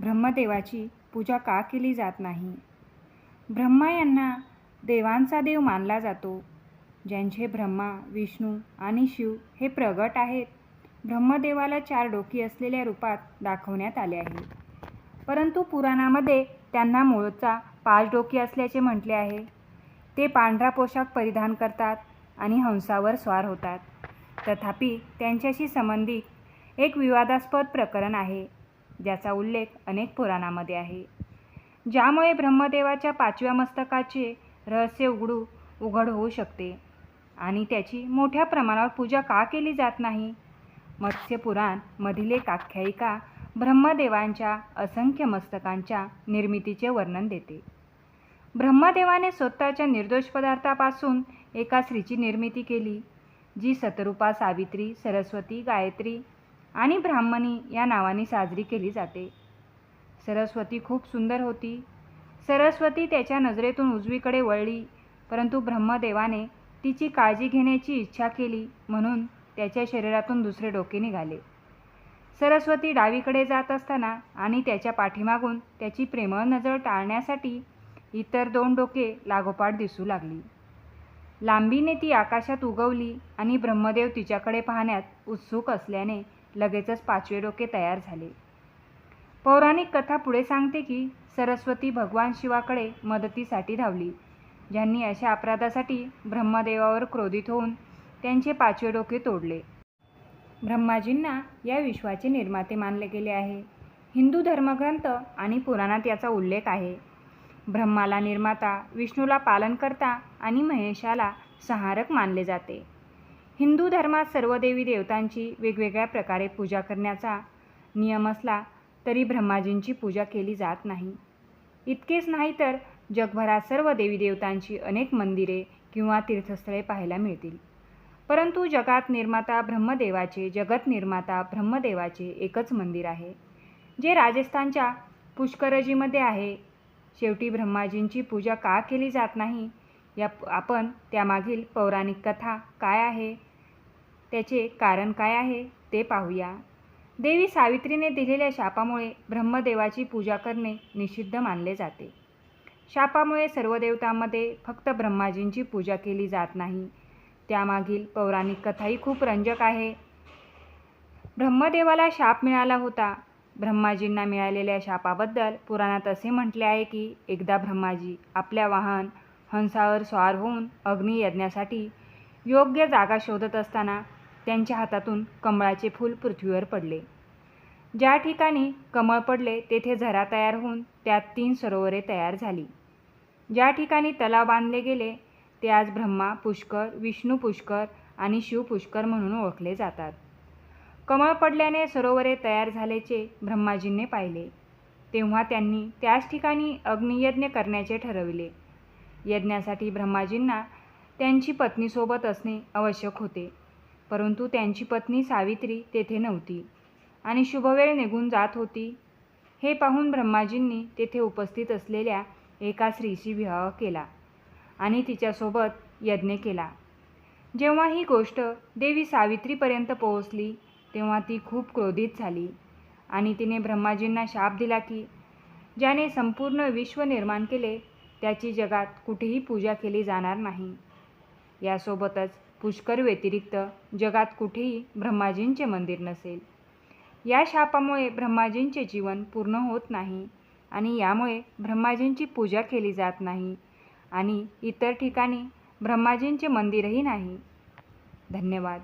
ब्रह्मदेवाची पूजा का केली जात नाही? ब्रह्मा यांना देवांचा देव मानला जातो. ज्यांचे ब्रह्मा विष्णू आणि शिव हे प्रगट आहेत ब्रह्मदेवाला चार डोकी असलेल्या रूपात दाखवण्यात आले आहे. परंतु पुराणामध्ये त्यांना मूळचा पाच डोकी असल्याचे म्हटले आहे. ते पांढरा पोशाख परिधान करतात आणि हंसावर स्वार होतात. तथापि त्यांच्याशी संबंधित एक विवादास्पद प्रकरण आहे. ज्याचा उल्लेख अनेक पुराणामध्ये आहे. ज्यामुळे ब्रह्मदेवाच्या पाचव्या मस्तकाचे रहस्य उघडू उघड होऊ शकते. आणि त्याची मोठ्या प्रमाणावर पूजा का केली जात नाही? मत्स्यपुराणमधील मधील एक आख्यायिका ब्रह्मदेवांच्या असंख्य मस्तकांच्या निर्मितीचे वर्णन देते. ब्रह्मदेवाने स्वतःच्या निर्दोष पदार्थापासून एका स्त्रीची निर्मिती केली जी सतरूपा सावित्री सरस्वती गायत्री आणि ब्राह्मणी या नावाने साजरी केली जाते. सरस्वती खूप सुंदर होती. सरस्वती त्याच्या नजरेतून उजवीकडे वळली परंतु ब्रह्मदेवाने तिची काळजी घेण्याची इच्छा केली म्हणून त्याच्या शरीरातून दुसरे डोके निघाले. सरस्वती डावीकडे जात असताना आणि त्याच्या पाठीमागून त्याची प्रेमळ नजर टाळण्यासाठी इतर दोन डोके लागोपाठ दिसू लागली. लांबीने ती आकाशात उगवली आणि ब्रह्मदेव तिच्याकडे पाहण्यात उत्सुक असल्याने लगेचच पाचवे डोके तयार झाले. पौराणिक कथा पुढे सांगते की सरस्वती भगवान शिवाकडे मदतीसाठी धावली. ज्यांनी अशा अपराधासाठी ब्रह्मदेवावर क्रोधित होऊन त्यांचे पाचवे डोके तोडले. ब्रह्माजींना या विश्वाचे निर्माते मानले गेले आहे. हिंदू धर्मग्रंथ आणि पुराणात याचा उल्लेख आहे. ब्रह्माला निर्माता विष्णूला पालनकर्ता आणि महेशाला सहारक मानले जाते. हिंदू धर्मात सर्व देवी देवतांची वेगवेगळ्या प्रकारे पूजा करण्याचा नियम असला तरी ब्रह्माजींची पूजा केली जात नाही. इतकेच नाही तर जगभरात सर्व देवी देवतांची अनेक मंदिरे किंवा तीर्थस्थळे पाहायला मिळतील. परंतु जगात निर्माता ब्रह्मदेवाचे जगत निर्माता ब्रह्मदेवाचे एकच मंदिर आहे जे राजस्थानच्या पुष्करजीमध्ये आहे. शेवटी ब्रह्माजींची पूजा का केली जात नाही? या आपण त्यामागील पौराणिक कथा काय आहे? त्याचे कारण काय आहे ते पाहूया. देवी सावित्रीने दिलेल्या शापामुळे ब्रह्मदेवाची पूजा करणे निषिद्ध मानले जाते. शापामुळे सर्व देवतांमध्ये फक्त ब्रह्माजींची पूजा केली जात नाही. त्यामागील पौराणिक कथाही खूप रंजक आहे. ब्रह्मदेवाला शाप मिळाला होता. ब्रह्माजींना मिळालेल्या शापाबद्दल पुराणात असे म्हटले आहे की एकदा ब्रह्माजी आपल्या वाहन हंसावर स्वार होऊन अग्नियज्ञासाठी योग्य जागा शोधत असताना त्यांच्या हातातून कमळाचे फूल पृथ्वीवर पडले. ज्या ठिकाणी कमळ पडले तेथे झरा तयार होऊन त्यात तीन सरोवरे तयार झाली. ज्या ठिकाणी तलाव बांधले गेले ते आज ब्रह्मा पुष्कर विष्णू पुष्कर आणि शिव पुष्कर म्हणून ओळखले जातात. कमळ पडल्याने सरोवरे तयार झाल्याचे ब्रह्माजींनी पाहिले. तेव्हा त्यांनी त्याच ठिकाणी अग्नियज्ञ करण्याचे ठरविले. यज्ञासाठी ब्रह्माजींना त्यांची पत्नीसोबत असणे आवश्यक होते. परंतु त्यांची पत्नी सावित्री तेथे नव्हती. आणि शुभवेळ निघून जात होती. हे पाहून ब्रह्माजींनी तेथे उपस्थित असलेल्या एका स्त्रीशी विवाह केला आणि तिच्यासोबत यज्ञ केला. जेव्हा ही गोष्ट देवी सावित्रीपर्यंत पोहोचली तेव्हा ती खूप क्रोधित झाली आणि तिने ब्रह्माजींना शाप दिला की ज्याने संपूर्ण विश्व निर्माण केले त्याची जगात कुठेही पूजा केली जाणार नाही. यासोबतच पुष्कर व्यतिरिक्त जगात कुठेही ब्रह्माजींचे मंदिर नसेल. या शापामुळे ब्रह्माजींचे जीवन पूर्ण होत नाही आणि यामुळे ब्रह्माजींची पूजा केली जात नाही आणि इतर ठिकाणी ब्रह्माजींचे मंदिरही नाही. धन्यवाद.